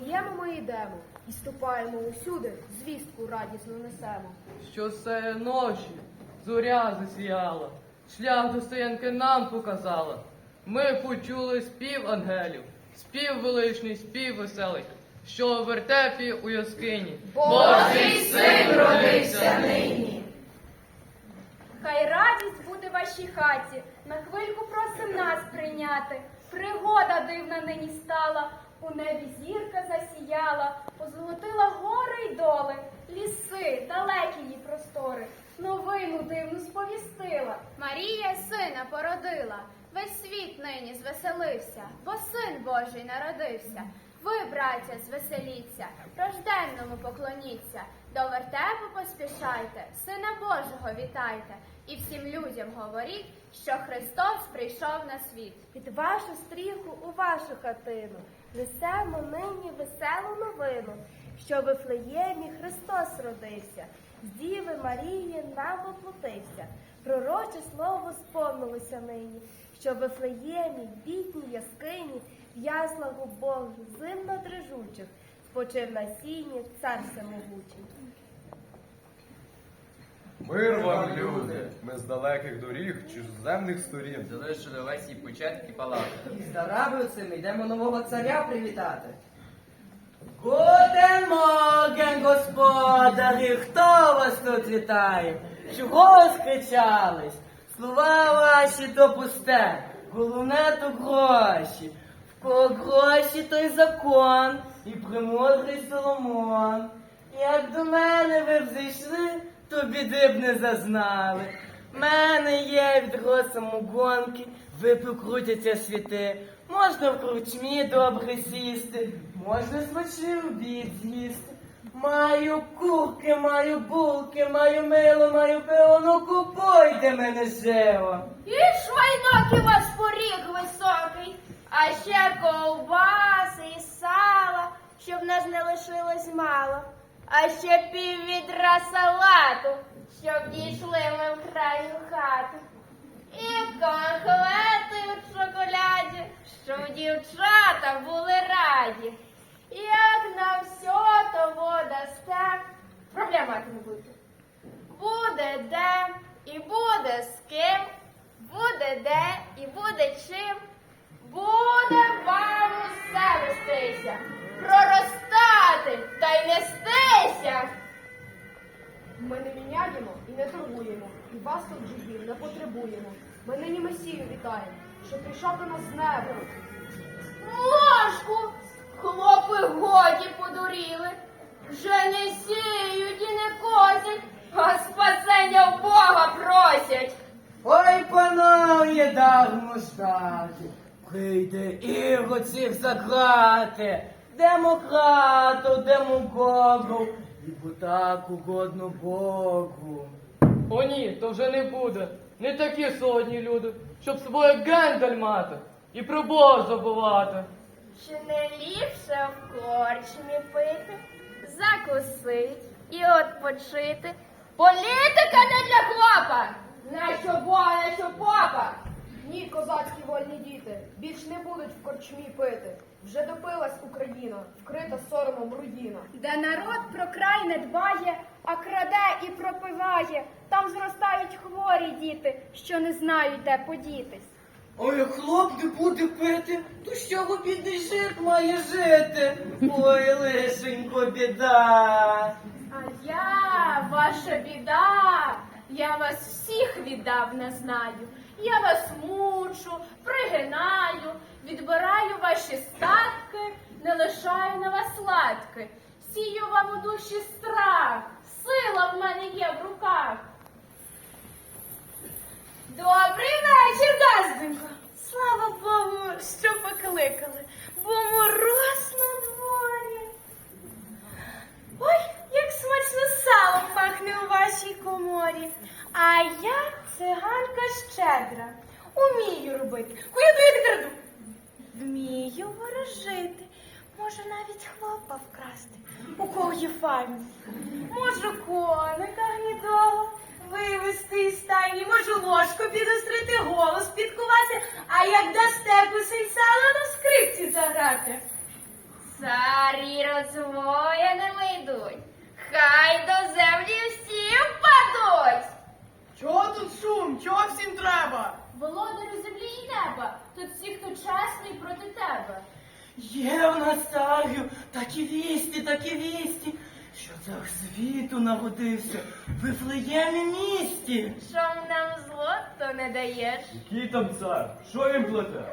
Вифлеєму ми йдемо і ступаємо усюди, звістку радісну несемо. Що се ночі зоря засіяла, шлях до стоянки нам показала. Ми почули спів ангелів, спів величний, спів веселий, що у вертепі у яскині. Божий син родився нині. Хай радість буде в вашій хаті, на хвильку просим нас прийняти. Пригода дивна нині стала, у небі зірка засіяла, позолотила гори й доли, ліси, далекі її простори. Новину дивну сповістила. Марія сина породила, весь світ нині звеселився, бо син Божий народився. Ви, браття, звеселіться, рожденному поклоніться, до вертепу поспішайте, сина Божого вітайте, і всім людям говоріть, що Христос прийшов на світ. Під вашу стріху у вашу хатину несемо нині веселу новину, що в Вифлеємі Христос родився, з Діви Марії нам воплотився. Пророче слово сповнилося нині, що в Вифлеємі, в бідній яскині, в яслах у Богу, зимно дрижучих, спочив на сіні цар всемогучий. Мир вам, люди! Ми з далеких доріг, чужоземних сторін. Залишили весь і початки палати. І з Дарабівцями йдемо нового царя привітати. Гутен Моген, господарі, хто вас тут вітає? Чого скричались? Слова ваші то пусте, головне то гроші. В кого гроші, той закон, і премудрий Соломон. Як до мене ви б зайшли, то біди б не зазнали. Мене є від самогонки, ви покрутяться світи. Можна в кручмі добре сісти, можна смачний обід з'їсти. Маю курки, маю булки, маю мило, маю пиво, ну купуйте мене живо. І швайнок у вас поріг високий, а ще ковбаси і сала, щоб нас не лишилось мало, а ще пів відра салату, щоб дійшли ми в крайню хату. І конфети у шоколяді, щоб дівчата були раді. Як на все того дасте, проблем мати не будете. Буде де і буде з ким, буде де і буде чим, буде вам усе вестися, проростати та й нестися. Ми не міняємо і не торгуємо, і вас тут жидів не потребуємо. Ми нині Месію вітаємо, що прийшов до нас з неба. Ложку, хлопи годі подуріли, вже не сіють і не косять, а спасення в Бога просять. Ой, панове, дармо ждати, прийде ігор цих заграти, демократу, демагогу, і так угодно Богу. О ні, то вже не буде. Не такі сьогодні люди, щоб своє гендель мати і про Бога забувати. Чи не ліпше в корчмі пити, закусить і отпочити? Політика не для хлопа, нащо Бога, нащо попа. Ні, козацькі вольні діти, більш не будуть в корчмі пити. Вже допилась Україна, вкрита соромом руїна. Де народ про край не дбає, а краде і пропиває. Там зростають хворі діти, що не знають, де подітись. Ой, як хлоп не буде пити, то з чого бідний жит має жити? Ой, лишенько, біда. А я, ваша біда, я вас всіх віддав не знаю. Я вас мучу, пригинаю, відбираю ваші статки, не лишаю на вас ладки. Сію вам у душі страх, сила в мене є в руках. Добрий вечір, Газденько. Слава Богу, що покликали, бо мороз на дворі. Ой, як смачно салом пахне у вашій коморі. А я циганка щедра. Умію робити. Куди я краду? Вмію ворожити. Можу навіть хлопа вкрасти. У кого є файно. Можу коника гнідого вивести із стайні, можу ложку підострити, голос підкувати, а як дасте кусень сала на скрипці заграти. Царі розвоєними йдуть, хай до землі всі впадуть. Чого тут шум? Чого всім треба? Володарю землі і неба, тут всі, хто чесний проти тебе. Є в нас царю такі вісті, такі вісті, що цар світу народився в Вифлеємі місті. Що нам зло, то не даєш. Який там цар? Що він плете?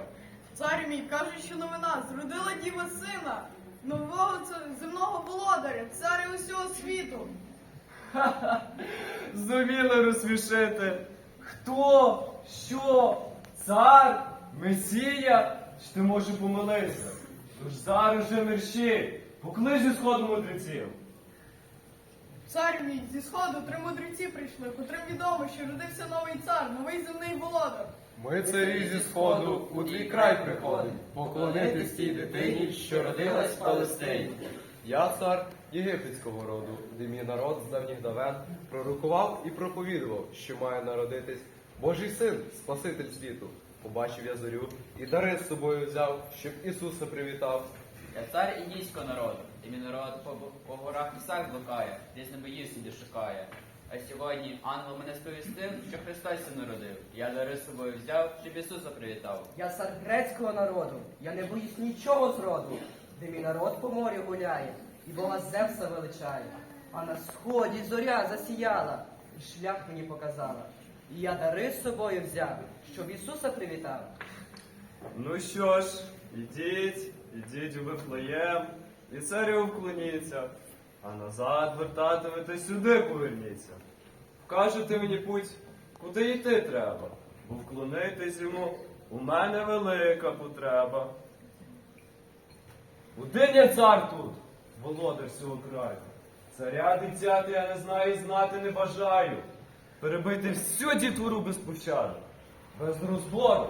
Цар мій каже, що новина зродила діва сина, нового земного володаря, царя усього світу. Ха-ха, зуміли розсмішити. Хто? Що? Цар? Месія? Чи ти може помилився? Тож зараз же мерщій, поклич зі сходу мудреців. Цар мій, зі сходу три мудреці прийшли, котрим відомо, що родився новий цар, новий земний володар. Ми царі зі сходу у твій край приходимо, поклонитись тій дитині, що родилась в Палестині. Я цар єгипетського роду, де мій народ з давніх давен пророкував і проповідував, що має народитись Божий син, Спаситель світу. Побачив я зорю і дари з собою взяв, щоб Ісуса привітав. Я цар індійського народу, і мій народ по, по горах лісах блукає, десь на бої собі шукає. А сьогодні ангел мене сповістив, що Христос се народив. Я дари з собою взяв, щоб Ісуса привітав. Я цар грецького народу, я не боюсь нічого зроду, де мій народ по морю гуляє, і Бога Зевса величає. А на сході зоря засіяла, і шлях мені показала. І я дари з собою взяв, щоб Ісуса привітав. Ну що ж, ідіть, ідіть у Вифлеєм, і царю вклоніться, а назад вертатимете сюди поверніться. Вкажете мені путь, куди йти треба, бо вклонитись йому у мене велика потреба. Один я цар тут, володар цього краю. Царя дитяти я не знаю і знати не бажаю. Перебити всю дітвору без пощади, без розбору.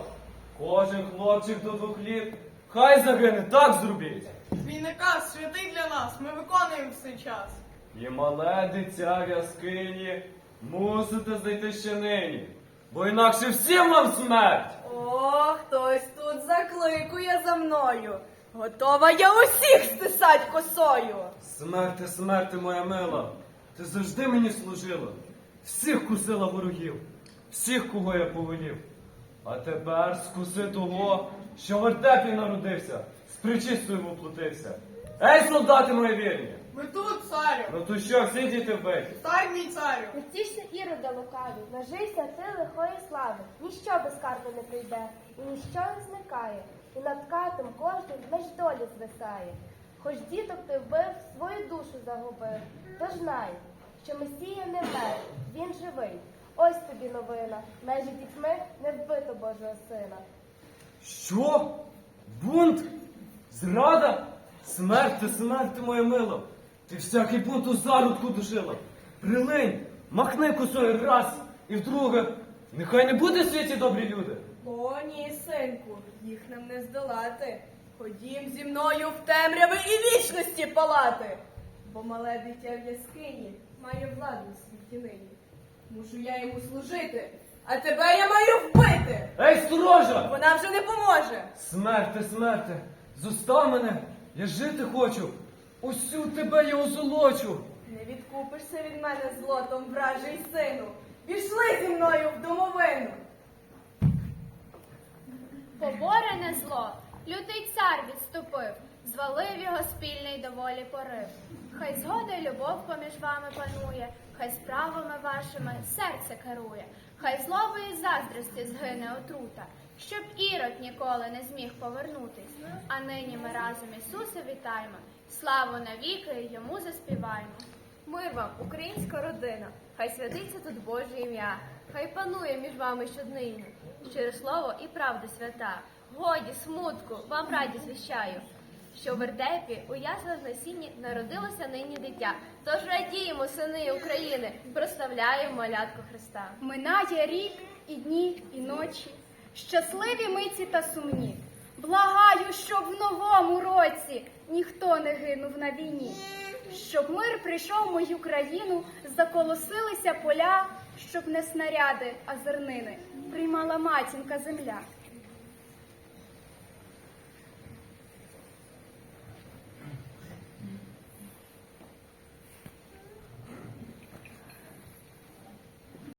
Кожен хлопчик до двох літ, хай загине, так зробіть. Твій наказ святий для нас, ми виконуємо в цей час. І мале дитя в яскині мусите знайти ще нині, бо інакше всім вам смерть. О, хтось тут закликує за мною. Готова я усіх стисать косою. Смерти, смерти, моя мила, ти завжди мені служила, всіх кусила ворогів, всіх, кого я повелів. А тепер скуси того, що в вертепі народився, з причистою воплотився. Ей, солдати мої вірні! Ми тут, царю. Ну то що, всі діти вбиті? Стань мій царю. Утішся ірода лукаві, нажився ти лихої слави. Ніщо без карти не прийде, і ніщо не зникає. І над катом кожен меж долі звисає. Хоч діток ти вбив, свою душу загубив. Тож знай, що Месія не вмер, він живий. Ось тобі новина. Межі дітьми не вбито Божого сина. Що? Бунт? Зрада? Смерти, смерти, моя мила. Ти всякий бунт у зародку душила. Прилинь, махни косою раз і вдруге. Нехай не буде в світі добрі люди. О, ні, синку, їх нам не здолати. Ходім зі мною в темряви і вічності палати. Бо мале дитя в яскині має владу в світі нині. Мушу я йому служити, а тебе я маю вбити. Ей, сторожа! Вона вже не поможе. Смерти, смерти, зостав мене, я жити хочу. Усю тебе я озолочу. Не відкупишся від мене злотом, вражий сину. Пішли зі мною в домовину. Поборене зло, лютий цар відступив, звалив його спільний доволі порив. Хай згода й любов поміж вами панує, хай справами вашими серце керує, хай злоби і заздрості згине отрута, щоб ірод ніколи не зміг повернутись. А нині ми разом Ісуса вітаємо, славу навіки йому заспіваємо. Мир вам, українська родина, хай святиться тут Боже ім'я, хай панує між вами щоднині, щире слово і правда свята. Годі, смутку, вам радість віщаю, що в вертепі у яслах на сіні народилося нині дитя. Тож радіємо, сини України, прославляємо малятку Христа. Минає рік і дні, і ночі, щасливі миті та сумні. Благаю, щоб в новому році ніхто не гинув на війні, щоб мир прийшов в мою країну, заколосилися поля, щоб не снаряди, а зернини приймала матінка земля.